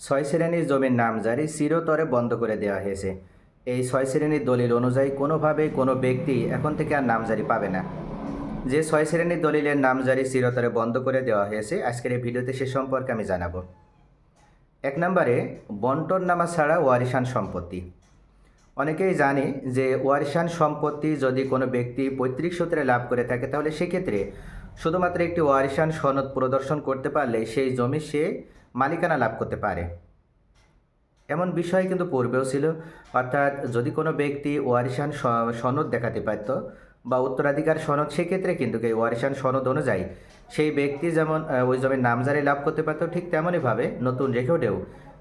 ছয় শ্রেণির জমির নামজারি চিরতরে বন্ধ করে দেওয়া হয়েছে। এই ছয় শ্রেণির দলিল অনুযায়ী কোনোভাবেই কোনো ব্যক্তি এখন থেকে আর নামজারি পাবে না। যে ছয় শ্রেণির দলিলের নামজারি চিরতরে বন্ধ করে দেওয়া হয়েছে, আজকের এই ভিডিওতে সে সম্পর্কে আমি জানাব। এক নম্বরে, বন্টন নামা ছাড়া ওয়ারিশান সম্পত্তি। অনেকেই জানে যে ওয়ারিশান সম্পত্তি যদি কোনো ব্যক্তি পৈতৃক সূত্রে লাভ করে থাকে, তাহলে সেক্ষেত্রে শুধুমাত্র একটি ওয়ারিশান সনদ প্রদর্শন করতে পারলে সেই জমি সে মালিকানা লাভ করতে পারে। এমন বিষয় কিন্তু পূর্বেও ছিল। অর্থাৎ যদি কোনো ব্যক্তি ওয়ারিশান সনদ দেখাতে পারত বা উত্তরাধিকার সনদ, সেক্ষেত্রে কিন্তু এই ওয়ারিশান সনদ অনুযায়ী সেই ব্যক্তি যেমন ওই জমির নামজারি লাভ করতে পারত, ঠিক তেমনইভাবে নতুন রেকর্ডেও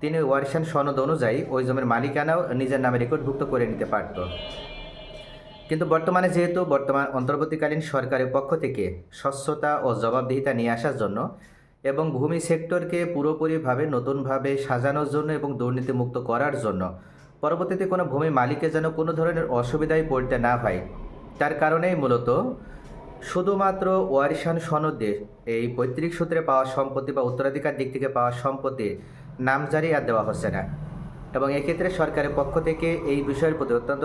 তিনি ওয়ারিশান সনদ অনুযায়ী ওই জমির মালিকানাও নিজের নামে রেকর্ডভুক্ত করে নিতে পারত। কিন্তু বর্তমানে যেহেতু বর্তমান অন্তর্বর্তীকালীন সরকারের পক্ষ থেকে স্বচ্ছতা ও জবাবদিহিতা নিয়ে আসার জন্য এবং ভূমি সেক্টরকে পুরোপুরিভাবে নতুনভাবে সাজানোর জন্য এবং দুর্নীতিমুক্ত করার জন্য। পরবর্তীতে কোনো ভূমি মালিকের যেন কোনো ধরনের অসুবিধায় পড়তে না হয়। তার কারণেই মূলত শুধুমাত্র ওয়ারিশান সনদে এই পৈতৃক সূত্রে পাওয়া সম্পত্তি বা উত্তরাধিকার দিক থেকে পাওয়া সম্পত্তির নামজারি আর দেওয়া হচ্ছে না। এবং এক্ষেত্রে সরকারের পক্ষ থেকে এই বিষয়ের প্রতি অত্যন্ত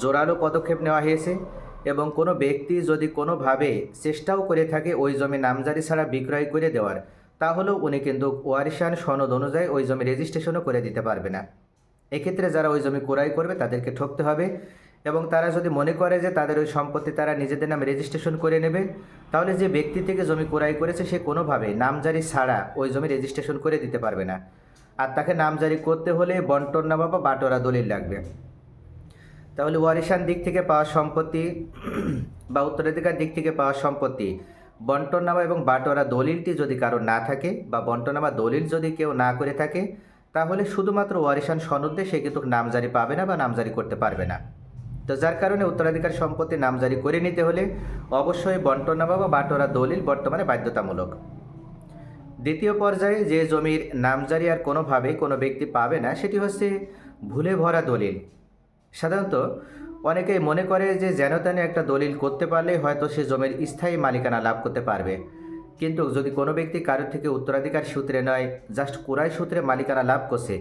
জোরালো পদক্ষেপ নেওয়া হয়েছে। এবং কোনো ব্যক্তি যদি কোনোভাবে চেষ্টাও করে থাকে ওই জমি নামজারি ছাড়া বিক্রয় করে দেওয়ার, তাহলেও উনি কিন্তু ওয়ারিশান সনদ অনুযায়ী ওই জমি রেজিস্ট্রেশনও করে দিতে পারবে না। এক্ষেত্রে যারা ওই জমি ক্রয় করবে তাদেরকে ঠকতে হবে এবং তারা যদি মনে করে যে তাদের ওই সম্পত্তি তারা নিজেদের নামে রেজিস্ট্রেশন করে নেবে, তাহলে যে ব্যক্তি থেকে জমি ক্রয় করেছে সে কোনোভাবে নামজারি ছাড়া ওই জমি রেজিস্ট্রেশন করে দিতে পারবে না। আর তাকে নামজারি করতে হলে বন্টনামা বা বাটোরা দলিল লাগবে। তাহলে ওয়ারিশান দিক থেকে পাওয়া সম্পত্তি বা উত্তরাধিকার দিক থেকে পাওয়া সম্পত্তি বন্টনামা এবং বাটোয়ারা দলিলটি যদি কারও না থাকে বা বন্টনামা দলিল যদি কেউ না করে থাকে, তাহলে শুধুমাত্র ওয়ারিশান সনদে সে কিন্তু নামজারি পাবে না বা নামজারি করতে পারবে না। তো যার কারণে উত্তরাধিকার সম্পত্তি নামজারি করে নিতে হলে অবশ্যই বন্টনামা বা বাটোয়ারা দলিল বর্তমানে বাধ্যতামূলক। দ্বিতীয় পর্যায়ে যে জমির নামজারি আর কোনোভাবে কোনো ব্যক্তি পাবে না, সেটি হচ্ছে ভুলে ভরা দলিল। সাধারণত অনেকেই মনে করে যে যেন তেন একটা দলিল করতে পারলেই হয়তো সে জমির স্থায়ী মালিকানা লাভ করতে পারবে। কিন্তু যদি কোনো ব্যক্তি কারোর থেকে উত্তরাধিকার সূত্রে নয়, জাস্ট কোরাই সূত্রে মালিকানা লাভ করছে,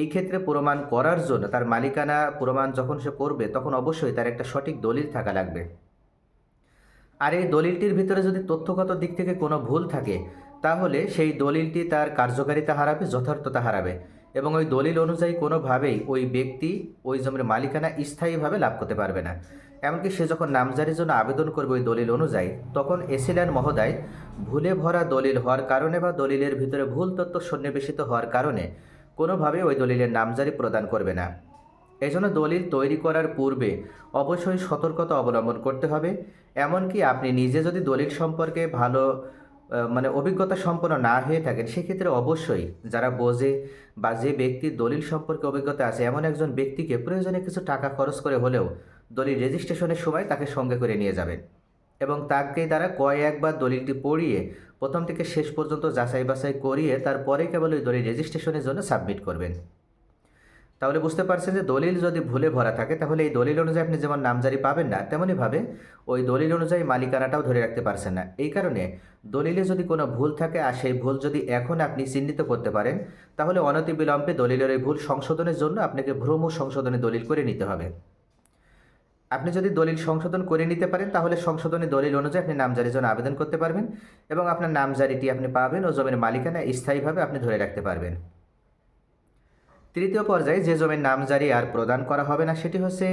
এই ক্ষেত্রে প্রমাণ করার জন্য তার মালিকানা প্রমাণ যখন সে করবে, তখন অবশ্যই তার একটা সঠিক দলিল থাকা লাগবে। আর এই দলিলটির ভিতরে যদি তথ্যগত দিক থেকে কোনো ভুল থাকে, তাহলে সেই দলিলটি তার কার্যকারিতা হারাবে, যথার্থতা হারাবে। এবং ওই দলিল অনুযায়ী কোনোভাবেই ওই ব্যক্তি, ওই জমির মালিকানা স্থায়ীভাবে লাভ করতে পারবে না। এমনকি সে যখন নামজারির জন্য আবেদন করবে ওই দলিল অনুযায়ী, তখন এসিল্যান্ড মহোদয় ভুলে ভরা দলিল হওয়ার কারণে বা দলিলের ভিতরে ভুল তথ্য সন্নিবেশিত হওয়ার কারণে কোনোভাবেই ওই দলিলের নামজারি প্রদান করবে না। এজন্য দলিল তৈরি করার পূর্বে অবশ্যই সতর্কতা অবলম্বন করতে হবে। এমনকি আপনি নিজে যদি দলিল সম্পর্কে ভালো মানে অভিজ্ঞতা সম্পন্ন না হয়ে থাকেন, সেক্ষেত্রে অবশ্যই যারা বোঝে বা যে ব্যক্তির দলিল সম্পর্কে অভিজ্ঞতা আছে, এমন একজন ব্যক্তিকে প্রয়োজনে কিছু টাকা খরচ করে হলেও দলিল রেজিস্ট্রেশনের সময় তাকে সঙ্গে করে নিয়ে যাবেন এবং তাকে দ্বারা কয়েকবার দলিলটি পড়িয়ে প্রথম থেকে শেষ পর্যন্ত যাচাই বাছাই করিয়ে তারপরে কেবল ওই দলিল রেজিস্ট্রেশনের জন্য সাবমিট করবেন। তাহলে বুঝতে পারছেন যে দলিল যদি ভুলে ভরা থাকে, তাহলে এই দলিল অনুযায়ী আপনি যেমন নামজারি পাবেন না, তেমনইভাবে ওই দলিল অনুযায়ী মালিকানাটাও ধরে রাখতে পারছেন না। এই কারণে দলিলে যদি কোনো ভুল থাকে আর সেই ভুল যদি এখন আপনি চিহ্নিত করতে পারেন, তাহলে অনতিবিলম্বে দলিলের এই ভুল সংশোধনের জন্য আপনাকে ভ্রম সংশোধনে দলিল করে নিতে হবে। আপনি যদি দলিল সংশোধন করে নিতে পারেন, তাহলে সংশোধনী দলিল অনুযায়ী আপনি নামজারির জন্য আবেদন করতে পারবেন এবং আপনার নামজারিটি আপনি পাবেন ও জমির মালিকানা স্থায়ীভাবে আপনি ধরে রাখতে পারবেন। তৃতীয় পর্যায়ে যে জমির নামজারি আর প্রদান করা হবে না, সেটি হচ্ছে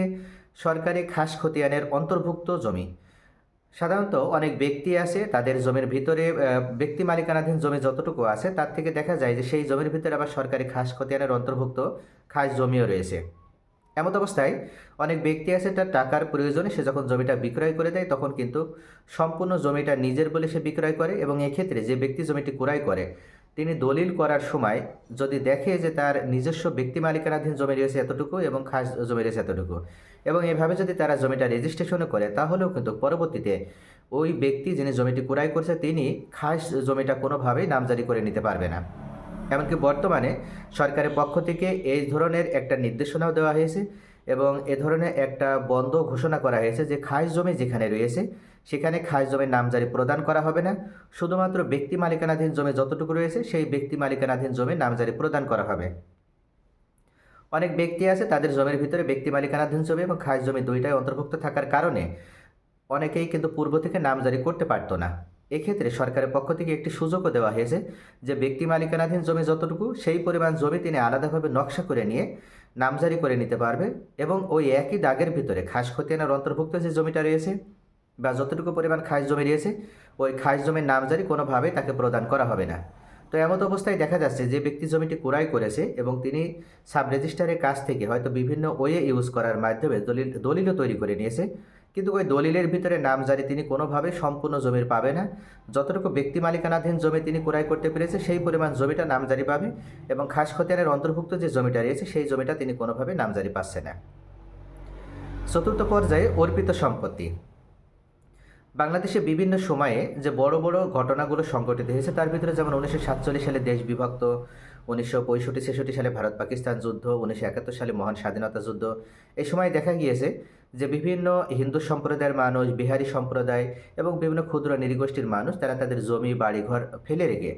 সরকারি খাস খতিয়ানের অন্তর্ভুক্ত জমি। সাধারণত অনেক ব্যক্তি আছে, তাদের জমির ভিতরে ব্যক্তি মালিকানাধীন জমি যতটুকু আছে, তার থেকে দেখা যায় যে সেই জমির ভিতরে আবার সরকারি খাস খতিয়ানের অন্তর্ভুক্ত খাস জমিও রয়েছে। এমত অবস্থায় অনেক ব্যক্তি আছে, তার টাকার প্রয়োজনে সে যখন জমিটা বিক্রয় করে দেয়, তখন কিন্তু সম্পূর্ণ জমিটা নিজের বলে সে বিক্রয় করে এবং এক্ষেত্রে যে ব্যক্তি জমিটি ক্রয় করে তিনি দলিল করার সময় যদি দেখে যে তার নিজস্ব ব্যক্তি মালিকানাধীন জমি রয়েছে এতটুকু এবং খাস জমি রয়েছে এতটুকু এবং এভাবে যদি তারা জমিটা রেজিস্ট্রেশনও করে, তাহলেও কিন্তু পরবর্তীতে ওই ব্যক্তি যিনি জমিটি ক্রয় করছে, তিনি খাস জমিটা কোনোভাবেই নামজারি করে নিতে পারবে না। এমনকি বর্তমানে সরকারের পক্ষ থেকে এই ধরনের একটা নির্দেশনাও দেওয়া হয়েছে এবং এ ধরনের একটা বন্ধ ঘোষণা করা হয়েছে যে খাস জমি যেখানে রয়েছে সেখানে খাস জমির নামজারি প্রদান করা হবে না। শুধুমাত্র ব্যক্তি মালিকানাধীন জমি যতটুকু রয়েছে, সেই ব্যক্তি মালিকানাধীন জমি নামজারি প্রদান করা হবে। অনেক ব্যক্তি আছে, তাদের জমির ভিতরে ব্যক্তি মালিকানাধীন জমি এবং খাস জমি দুইটাই অন্তর্ভুক্ত থাকার কারণে অনেকেই কিন্তু পূর্ব থেকে নামজারি করতে পারতো না। এক্ষেত্রে সরকারের পক্ষ থেকে একটি সুযোগও দেওয়া হয়েছে যে ব্যক্তি মালিকানাধীন জমি যতটুকু, সেই পরিমাণ জমি তিনি আলাদাভাবে নকশা করে নিয়ে নামজারি করে নিতে পারবে এবং ওই একই দাগের ভিতরে খাস খতিয়ানের অন্তর্ভুক্ত যে জমিটা রয়েছে বা যতটুকু পরিমাণ খাস জমি রয়েছে, ওই খাস জমির নামজারি কোনোভাবেই তাকে প্রদান করা হবে না। তো এমত অবস্থায় দেখা যাচ্ছে যে ব্যক্তি জমিটি ক্রয় করেছে এবং তিনি সাব রেজিস্ট্রারের কাছ থেকে হয়তো বিভিন্ন ওয়ে ইউজ করার মাধ্যমে দলিল, দলিলও তৈরি করে নিয়েছে। কিন্তু ওই দলিলের ভিতরে নামজারি তিনি কোনোভাবে সম্পূর্ণ জমির পাবে না। যতটুকু ব্যক্তি মালিকানাধীন জমি তিনি ক্রয় করতে পেরেছে, সেই পরিমাণ জমিটা নামজারি পাবে এবং খাস খতিয়ানের অন্তর্ভুক্ত যে জমিটা রয়েছে, সেই জমিটা তিনি কোনোভাবে নামজারি পাচ্ছে না। চতুর্থ পর্যায়ে অর্পিত সম্পত্তি। বাংলাদেশে বিভিন্ন সময়ে যে বড় বড় ঘটনাগুলো সংঘটিত হয়েছে, তার ভিতরে যেমন উনিশশো সাতচল্লিশ সালে দেশ বিভক্ত, উনিশশো পঁয়ষট্টি, ছেষট্টি সালে ভারত পাকিস্তান যুদ্ধ, উনিশশো একাত্তর সালে মহান স্বাধীনতা যুদ্ধ। এই সময় দেখা গিয়েছে যে বিভিন্ন হিন্দু সম্প্রদায়ের মানুষ, বিহারি সম্প্রদায় এবং বিভিন্ন ক্ষুদ্র নৃগোষ্ঠীর মানুষ, তারা তাদের জমি, বাড়িঘর ফেলে রেখে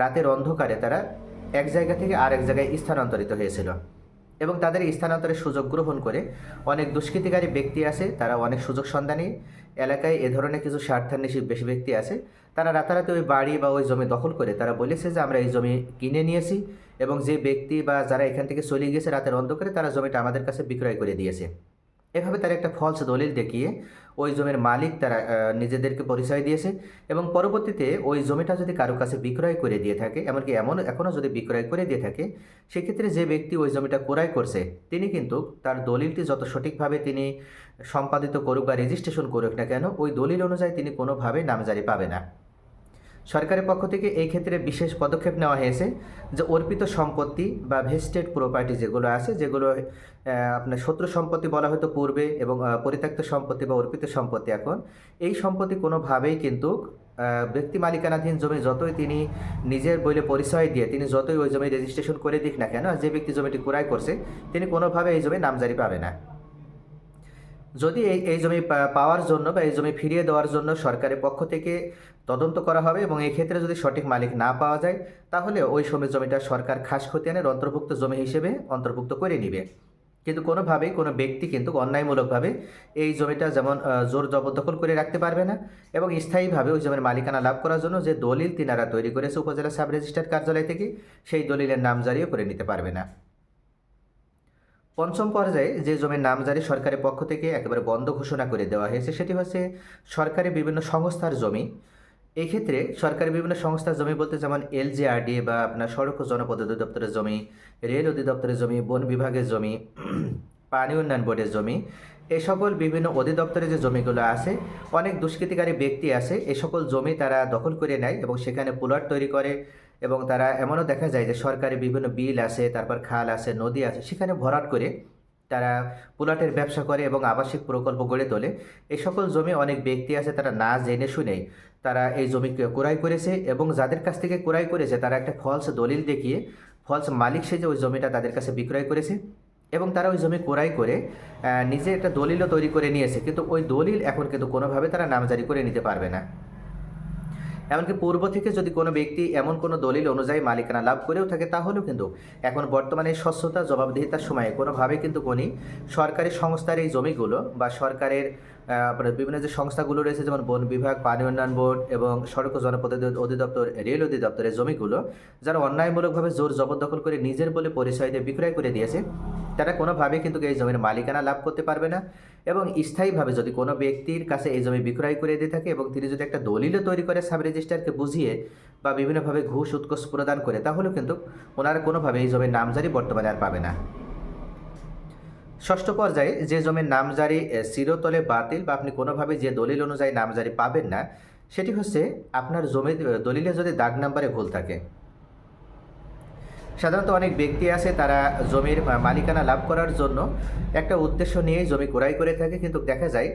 রাতের অন্ধকারে তারা এক জায়গা থেকে আরেক জায়গায় স্থানান্তরিত হয়েছিল। এবং তাদের স্থানান্তরের সুযোগ গ্রহণ করে অনেক দুষ্কৃতিকারী ব্যক্তি আছে, তারা অনেক সুযোগ সন্ধানী। এলাকায় এ ধরনের কিছু স্বার্থান্বেষী বেশি ব্যক্তি আছে। তারা রাতারাতি ওই বাড়ি বা ওই জমি দখল করে, তারা বলেছে যে আমরা এই জমি কিনে নিয়েছি এবং যে ব্যক্তি বা যারা এখান থেকে চলে গিয়েছে রাতের অন্ধকারে, তারা জমিটা আমাদের কাছে বিক্রয় করে দিয়েছে। এভাবে তারা একটা ফলস দলিল দেখিয়ে ওই জমির মালিক তারা নিজেদেরকে পরিচয় দিয়েছে এবং পরবর্তীতে ওই জমিটা যদি কারও কাছে বিক্রয় করে দিয়ে থাকে, এমনকি এমন, এখনও যদি বিক্রয় করে দিয়ে থাকে, সেক্ষেত্রে যে ব্যক্তি ওই জমিটা ক্রয় করছে, তিনি কিন্তু তার দলিলটি যত সঠিকভাবে তিনি সম্পাদিত করুক বা রেজিস্ট্রেশন করুক না কেন, ওই দলিল অনুযায়ী তিনি কোনোভাবেই নামজারি পাবে না। সরকারের পক্ষ থেকে এই ক্ষেত্রে বিশেষ পদক্ষেপ নেওয়া হয়েছে যে অর্পিত সম্পত্তি বা ভেস্টেড প্রপার্টি যেগুলো আছে, যেগুলো আপনার শত্রু সম্পত্তি বলা হতো পূর্বে এবং পরিত্যক্ত সম্পত্তি বা অর্পিত সম্পত্তি এখন, এই সম্পত্তি কোনোভাবেই কিন্তু ব্যক্তি মালিকানাধীন জমি যতই তিনি নিজের বইলে পরিচয় দিয়ে, তিনি যতই ওই জমি রেজিস্ট্রেশন করে দিক না কেন যে ব্যক্তি জমিটি ক্রয় করছে, তিনি কোনোভাবে এই জমি নামজারি পাবে না। যদি এই এই জমি পাওয়ার জন্য বা এই জমি ফিরিয়ে দেওয়ার জন্য সরকারের পক্ষ থেকে তদন্ত করা হবে এবং এই ক্ষেত্রে যদি সঠিক মালিক না পাওয়া যায়, তাহলে ওই সময় জমিটা সরকার খাস খতিয়ানের অন্তর্ভুক্ত জমি হিসেবে অন্তর্ভুক্ত করে নিবে। কিন্তু কোনোভাবেই কোনো ব্যক্তি কিন্তু অন্যায়মূলকভাবে এই জমিটা যেমন জোর জবরদখল করে রাখতে পারবে না এবং স্থায়ীভাবে ওই জমির মালিকানা লাভ করার জন্য যে দলিল তিনারা তৈরি করেছে উপজেলা সাব রেজিস্ট্রার কার্যালয় থেকে, সেই দলিলের নামজারিও করে নিতে পারবে না। পঞ্চম পর্যায়ে যে জমির নামজারি সরকারের পক্ষ থেকে একেবারে বন্ধ ঘোষণা করে দেওয়া হয়েছে, সেটি হচ্ছে সরকারি বিভিন্ন সংস্থার জমি। এক্ষেত্রে ক্ষেত্রে সরকারি বিভিন্ন সংস্থার জমি বলতে যেমন এলজিআরডি বা আপনার সড়ক ও জনপদ অধিদপ্তরের জমি, রেল অধিদপ্তরের জমি, বন বিভাগের জমি, পানি উন্নয়ন বোর্ডের জমি এই সকল বিভিন্ন অধিদপ্তরে যে জমিগুলো আছে, অনেক দুষ্কৃতিকারী ব্যক্তি আছে এই সকল জমি তারা দখল করে নেয় এবং সেখানে প্লট তৈরি করে। এবং তারা এমনও দেখা যায় যে সরকারি বিভিন্ন বিল আছে তারপর খাল আছে নদী আছে সেখানে ভরাট করে তারা প্লটের ব্যবসা করে এবং আবাসিক প্রকল্প গড়ে তোলে। এই সকল জমি অনেক ব্যক্তি আছে, তারা না জেনে শুনেই তারা এই জমি ক্রয় করেছে এবং যাদের কাছ থেকে ক্রয় করেছে, তারা একটা ফলস দলিল দেখিয়ে ফলস মালিক সেজে ওই জমিটা তাদের কাছে বিক্রয় করেছে এবং তারা ওই জমি ক্রয় করে নিজে একটা দলিলও তৈরি করে নিয়েছে। কিন্তু ওই দলিল এখন কিন্তু কোনোভাবে তারা নামজারি করে নিতে পারবে না। এমনকি পূর্ব থেকে যদি কোনো ব্যক্তি এমন কোনো দলিল অনুযায়ী মালিকানা লাভ করেও থাকে, তাহলেও কিন্তু এখন বর্তমানে স্বচ্ছতা, জবাবদিহিতার সময়ে কোনোভাবে কিন্তু কোনি সরকারি সংস্থার এই জমিগুলো বা সরকারের বিভিন্ন যে সংস্থাগুলো রয়েছে, যেমন বন বিভাগ, পানি উন্নয়ন বোর্ড এবং সড়ক জনপদ অধি- অধিদপ্তর, রেল অধিদপ্তরের জমিগুলো, যারা অন্যায়মূলকভাবে জোর জবরদখল করে নিজের বলে পরিচয় দিয়ে বিক্রয় করে দিয়েছে তারা কোনোভাবে কিন্তু এই জমির মালিকানা লাভ করতে পারবে না এবং স্থায়ীভাবে যদি কোনো ব্যক্তির কাছে এই জমি বিক্রয় করে দিয়ে থাকে এবং তিনি যদি একটা দলিলও তৈরি করে সাব রেজিস্ট্রারকে বুঝিয়ে বা বিভিন্নভাবে ঘুষ, উৎকোষ প্রদান করে, তাহলেও কিন্তু ওনারা কোনোভাবে এই জমির নামজারি বর্তমানে আর পাবে না। ষষ্ঠ পর্যায়ে যে জমির নামজারি চিরতলে বাতিল বা আপনি কোনোভাবে যে দলিল অনুযায়ী নামজারি পাবেন না, সেটি হচ্ছে আপনার জমির দলিলে যদি দাগ নাম্বারে ভুল থাকে। সাধারণত অনেক ব্যক্তি আছে তারা জমির মালিকানা লাভ করার জন্য একটা উদ্দেশ্য নিয়ে জমি ক্রয় করে থাকে, কিন্তু দেখা যায়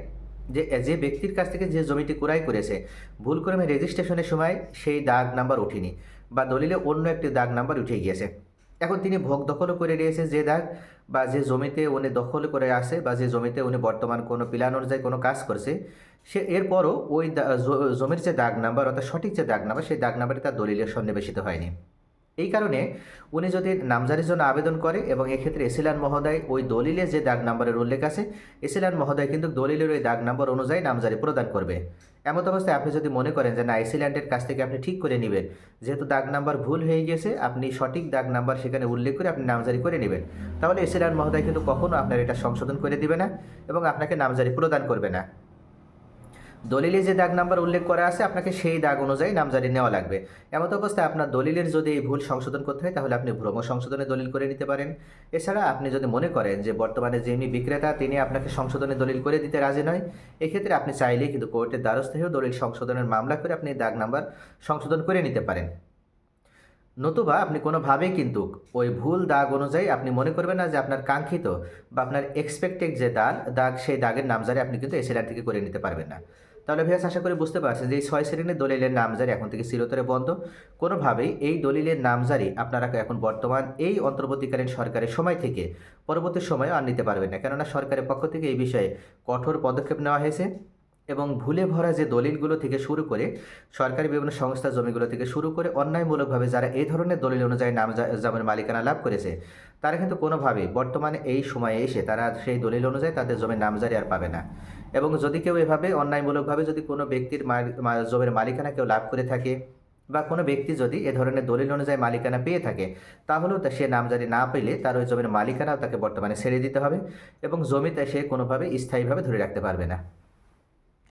যে যে ব্যক্তির কাছ থেকে যে জমিটি ক্রয় করেছে, ভুল করে রেজিস্ট্রেশনের সময় সেই দাগ নাম্বার ওঠেনি বা দলিলে অন্য একটি দাগ নাম্বার উঠে গিয়েছে। এখন তিনি ভোগ দখলও করে নিয়েছে যে দাগ বা যে জমিতে উনি দখল করে আসে বা যে জমিতে উনি বর্তমান কোনো প্ল্যান অনুযায়ী কোনো কাজ করছে, সে এরপরও ওই জমির যে দাগ নাম্বার অর্থাৎ সঠিক যে দাগ নাম্বার সেই দাগ নাম্বারটি তার দলিলের সন্নিবেশিত হয়নি। এই কারণে উনি যদি নামজারির জন্য আবেদন করে এবং এক্ষেত্রে এসিলান মহোদয় ওই দলিলে যে দাগ নাম্বারের উল্লেখ আছে, এসিলান মহোদয় কিন্তু দলিলের ওই দাগ নাম্বার অনুযায়ী নামজারি প্রদান করবে। এমত অবস্থায় আপনি যদি মনে করেন যে না এসিল্যান্ডের কাছ থেকে আপনি ঠিক করে নেবেন, যেহেতু দাগ নাম্বার ভুল হয়ে গেছে, আপনি সঠিক দাগ নাম্বার সেখানে উল্লেখ করে আপনি নামজারি করে নেবেন, তাহলে এসিল্যান্ড মহোদয় কিন্তু কখনো আপনার এটা সংশোধন করে দিবে না এবং আপনাকে নামজারি প্রদান করবে না। দলিলে যে দাগ নাম্বার উল্লেখ করা আছে, আপনাকে সেই দাগ অনুযায়ী নামজারি নেওয়া লাগবে। এমত অবস্থায় আপনার দলিলের যদি এই ভুল সংশোধন করতে হয়, তাহলে আপনি ভ্রম সংশোধনে দলিল করে নিতে পারেন। এছাড়া আপনি যদি মনে করেন যে বর্তমানে যিনি বিক্রেতা, তিনি আপনাকে সংশোধনে দলিল করে দিতে রাজি নয়, এক্ষেত্রে আপনি চাইলেই কিন্তু কোর্টের দ্বারস্থ হয়েও দলিল সংশোধনের মামলা করে আপনি দাগ নাম্বার সংশোধন করে নিতে পারেন। নতুবা আপনি কোনোভাবেই কিন্তু ওই ভুল দাগ অনুযায়ী আপনি মনে করবেন না যে আপনার কাঙ্ক্ষিত বা আপনার এক্সপেক্টেড যে দাগ দাগ, সেই দাগের নামজারি আপনি কিন্তু এসিলার থেকে করে নিতে পারবেন না। তাহলে ভিয়াস আশা করি বুঝতে পারছেন যে এই ছয় শ্রেণির দলিলের নামজারি এখন থেকে চিরতরে বন্ধ। কোনোভাবেই এই দলিলের নামজারি আপনারা এখন বর্তমান এই অন্তর্বর্তীকালীন সরকারের সময় থেকে পরবর্তী সময়ও আর নিতে পারবেন না। কেননা সরকারের পক্ষ থেকে এই বিষয়ে কঠোর পদক্ষেপ নেওয়া হয়েছে। এবং ভুলে ভরা যে দলিলগুলো থেকে শুরু করে সরকারি বিভিন্ন সংস্থা জমিগুলো থেকে শুরু করে অন্যায়মূলকভাবে যারা এই ধরনের দলিল অনুযায়ী নাম জমির মালিকানা লাভ করেছে, তারা কিন্তু কোনোভাবেই বর্তমানে এই সময়ে এসে তারা সেই দলিল অনুযায়ী তাদের জমির নামজারি আর পাবে না। এবং যদি কেউ এভাবে অন্যায়মূলকভাবে যদি কোনো ব্যক্তির জমির মালিকানা কেউ লাভ করে থাকে বা কোনো ব্যক্তি যদি এ ধরনের দলিল অনুযায়ী মালিকানা পেয়ে থাকে, তাহলেও তা সে নামজারি না পেলে তার ওই জমির মালিকানাও তাকে বর্তমানে ছেড়ে দিতে হবে এবং জমিতে সে কোনোভাবে স্থায়ীভাবে ধরে রাখতে পারবে না।